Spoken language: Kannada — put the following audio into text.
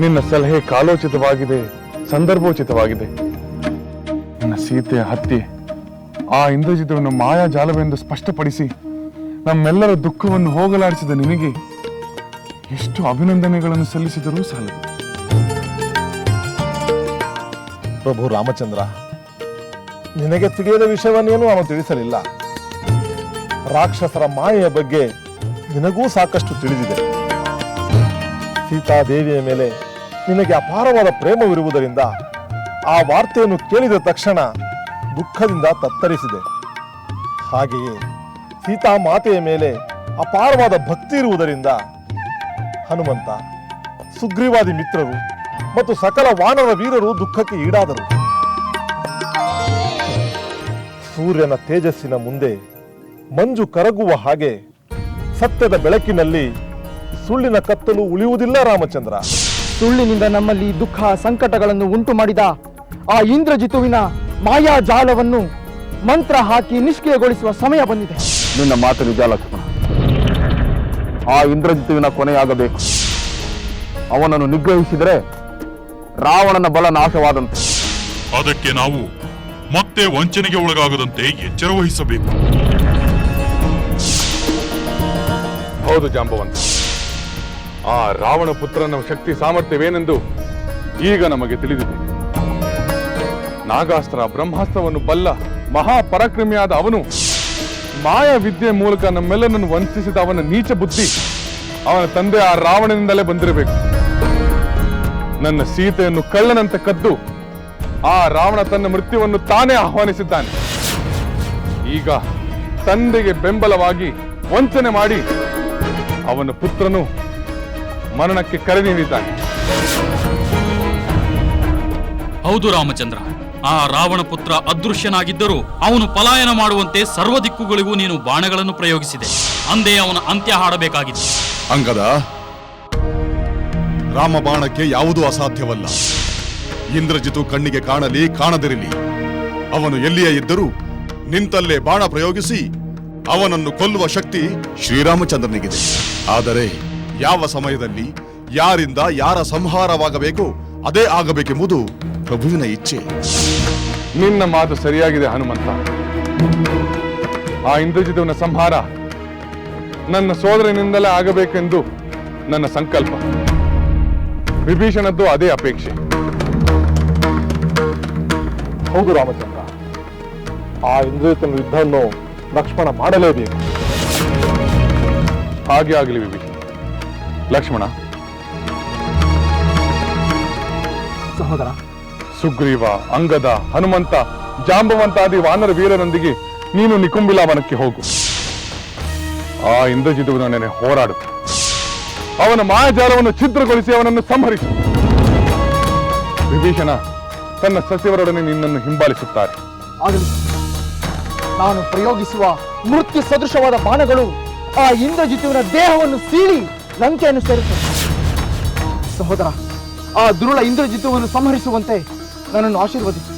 ನಿನ್ನ ಸಲಹೆ ಕಾಲೋಚಿತವಾಗಿದೆ, ಸಂದರ್ಭೋಚಿತವಾಗಿದೆ. ನನ್ನ ಸೀತೆಯ ಹತ್ಯೆ, ಆ ಇಂದ್ರಜಿತವನ್ನು ಮಾಯಾಜಾಲವೆಂದು ಸ್ಪಷ್ಟಪಡಿಸಿ ನಮ್ಮೆಲ್ಲರ ದುಃಖವನ್ನು ಹೋಗಲಾಡಿಸಿದ ನಿನಗೆ ಎಷ್ಟು ಅಭಿನಂದನೆಗಳನ್ನು ಸಲ್ಲಿಸಿದರೂ ಸಾಲದು. ಪ್ರಭು ರಾಮಚಂದ್ರ, ನಿನಗೆ ತಿಳಿಯದ ವಿಷಯವನ್ನೇನು ಅವನು ತಿಳಿಸಲಿಲ್ಲ. ರಾಕ್ಷಸರ ಮಾಯೆಯ ಬಗ್ಗೆ ನಿನಗೂ ಸಾಕಷ್ಟು ತಿಳಿದಿದೆ. ಸೀತಾದೇವಿಯ ಮೇಲೆ ನಿನಗೆ ಅಪಾರವಾದ ಪ್ರೇಮವಿರುವುದರಿಂದ ಆ ವಾರ್ತೆಯನ್ನು ಕೇಳಿದ ತಕ್ಷಣ ದುಃಖದಿಂದ ತತ್ತರಿಸಿದೆ. ಹಾಗೆಯೇ ಸೀತಾ ಮಾತೆಯ ಮೇಲೆ ಅಪಾರವಾದ ಭಕ್ತಿ ಇರುವುದರಿಂದ ಹನುಮಂತ, ಸುಗ್ರೀವಾದಿ ಮಿತ್ರರು ಮತ್ತು ಸಕಲ ವಾನರ ವೀರರು ದುಃಖಕ್ಕೆ ಈಡಾದರು. ಸೂರ್ಯನ ತೇಜಸ್ಸಿನ ಮುಂದೆ ಮಂಜು ಕರಗುವ ಹಾಗೆ ಸತ್ಯದ ಬೆಳಕಿನಲ್ಲಿ ಸುಳ್ಳಿನ ಕತ್ತಲು ಉಳಿಯುವುದಿಲ್ಲ ರಾಮಚಂದ್ರ. ಸುಳ್ಳಿನಿಂದ ನಮ್ಮಲ್ಲಿ ದುಃಖ ಸಂಕಟಗಳನ್ನು ಉಂಟು ಮಾಡಿದ ಆ ಇಂದ್ರಜಿತುವಿನ ಮಾಯಾ ಜಾಲವನ್ನು ಮಂತ್ರ ಹಾಕಿ ನಿಷ್ಕ್ರಿಯಗೊಳಿಸುವ ಸಮಯ ಬಂದಿದೆ. ನಿನ್ನ ಮಾತು ನಿಜ ಲಕ್ಷ್ಮಣ? ಆ ಇಂದ್ರಜಿತುವಿನ ಕೊನೆಯಾಗಬೇಕು. ಅವನನ್ನು ನಿಗ್ರಹಿಸಿದರೆ ರಾವಣನ ಬಲ ನಾಶವಾದಂತೆ. ಅದಕ್ಕೆ ನಾವು ಮತ್ತೆ ವಂಚನೆಗೆ ಒಳಗಾಗದಂತೆ ಎಚ್ಚರ ವಹಿಸಬೇಕು. ಹೌದು ಜಾಂಬವಂತ. ಆ ರಾವಣ ಪುತ್ರನ ಶಕ್ತಿ ಸಾಮರ್ಥ್ಯವೇನೆಂದು ಈಗ ನಮಗೆ ತಿಳಿದಿದೆ. ನಾಗಾಸ್ತ್ರ ಬ್ರಹ್ಮಾಸ್ತ್ರವನ್ನು ಬಲ್ಲ ಮಹಾಪರಾಕ್ರಮಿಯಾದ ಅವನು ಮಾಯ ವಿದ್ಯೆ ಮೂಲಕ ನಮ್ಮೆಲ್ಲರನ್ನು ವಂಚಿಸಿದ ಅವನ ನೀಚ ಬುದ್ಧಿ ಅವನ ತಂದೆ ಆ ರಾವಣನಿಂದಲೇ ಬಂದಿರಬೇಕು. ನನ್ನ ಸೀತೆಯನ್ನು ಕಳ್ಳನಂತೆ ಕದ್ದು ಆ ರಾವಣ ತನ್ನ ಮೃತ್ಯುವನ್ನು ತಾನೇ ಆಹ್ವಾನಿಸಿದ್ದಾನೆ. ಈಗ ತಂದೆಗೆ ಬೆಂಬಲವಾಗಿ ವಂಚನೆ ಮಾಡಿ ಅವನ ಪುತ್ರನು ಮರಣಕ್ಕೆ ಕರೆ ನೀಡಿದ್ದಾನೆ ಹೌದು ರಾಮಚಂದ್ರ ಆ ರಾವಣ ಪುತ್ರ ಅದೃಶ್ಯನಾಗಿದ್ದರೂ ಅವನು ಪಲಾಯನ ಮಾಡುವಂತೆ ಸರ್ವ ದಿಕ್ಕುಗಳಿಗೂ ನೀನು ಬಾಣಗಳನ್ನು ಪ್ರಯೋಗಿಸಿದೆ. ಅಂದೇ ಅವನ ಅಂತ್ಯ ಹಾಡಬೇಕಾಗಿತ್ತು ಅಂಗದ ರಾಮ ಬಾಣಕ್ಕೆ ಯಾವುದೂ ಅಸಾಧ್ಯವಲ್ಲ. ಇಂದ್ರಜಿತು ಕಣ್ಣಿಗೆ ಕಾಣಲಿ ಕಾಣದಿರಲಿ. ಅವನು ಎಲ್ಲಿಯೇ ಇದ್ದರೂ ನಿಂತಲ್ಲೇ ಬಾಣ ಪ್ರಯೋಗಿಸಿ ಅವನನ್ನು ಕೊಲ್ಲುವ ಶಕ್ತಿ ಶ್ರೀರಾಮಚಂದ್ರನಿಗಿದೆ. ಆದರೆ ಯಾವ ಸಮಯದಲ್ಲಿ, ಯಾರಿಂದ ಯಾರ ಸಂಹಾರವಾಗಬೇಕೋ, ಅದೇ ಆಗಬೇಕೆಂಬುದು ಪ್ರಭುವಿನ ಇಚ್ಛೆ. ನಿನ್ನ ಮಾತು ಸರಿಯಾಗಿದೆ, ಹನುಮಂತ. ಆ ಇಂದ್ರಜಿತವನ ಸಂಹಾರ ನನ್ನ ಸೋದರನಿಂದಲೇ ಆಗಬೇಕೆಂದು ನನ್ನ ಸಂಕಲ್ಪ. ವಿಭೀಷಣದ್ದು ಅದೇ ಅಪೇಕ್ಷೆ. ಹೌದು ರಾಮಚಂದ್ರ. ಆ ಇಂದ್ರಜಿತನ ಯುದ್ಧವನ್ನು ಲಕ್ಷ್ಮಣ ಮಾಡಲೇಬೇಕು. ಹಾಗೆ ಆಗಲಿ ವಿಭೀಷಣ. ಲಕ್ಷ್ಮಣ. ಸಹೋದರ. ಸುಗ್ರೀವ ಅಂಗದ ಹನುಮಂತ ಜಾಂಬವಂತಾದಿ ವಾನರ ವೀರರೊಂದಿಗೆ ನೀನು ನಿಕುಂಬಿಲಾವನಕ್ಕೆ ಹೋಗು. ಆ ಇಂದ್ರಜಿತುವಿನೊಡನೆ ಹೋರಾಡು. ಅವನ ಮಾಯಾಜಾಲವನ್ನು ಛಿದ್ರಗೊಳಿಸಿ ಅವನನ್ನು ಸಂಹರಿಸು. ವಿಭೀಷಣ ತನ್ನ ಸಚಿವರೊಡನೆ ನಿನ್ನನ್ನು ಹಿಂಬಾಲಿಸುತ್ತಾರೆ. ನಾನು ಪ್ರಯೋಗಿಸುವ ಮೃತ್ಯು ಸದೃಶವಾದ ಬಾಣಗಳು ಆ ಇಂದ್ರಜಿತುವಿನ ದೇಹವನ್ನು ಸೀಳಿ ಲಂಕೆಯನ್ನು ಸೇರುತ್ತವೆ ಸಹೋದರ ಆ ದುರುಳ ಇಂದ್ರಜಿತ್ವವನ್ನು ಸಂಹರಿಸುವಂತೆ ನನ್ನನ್ನು ಆಶೀರ್ವದಿಸು.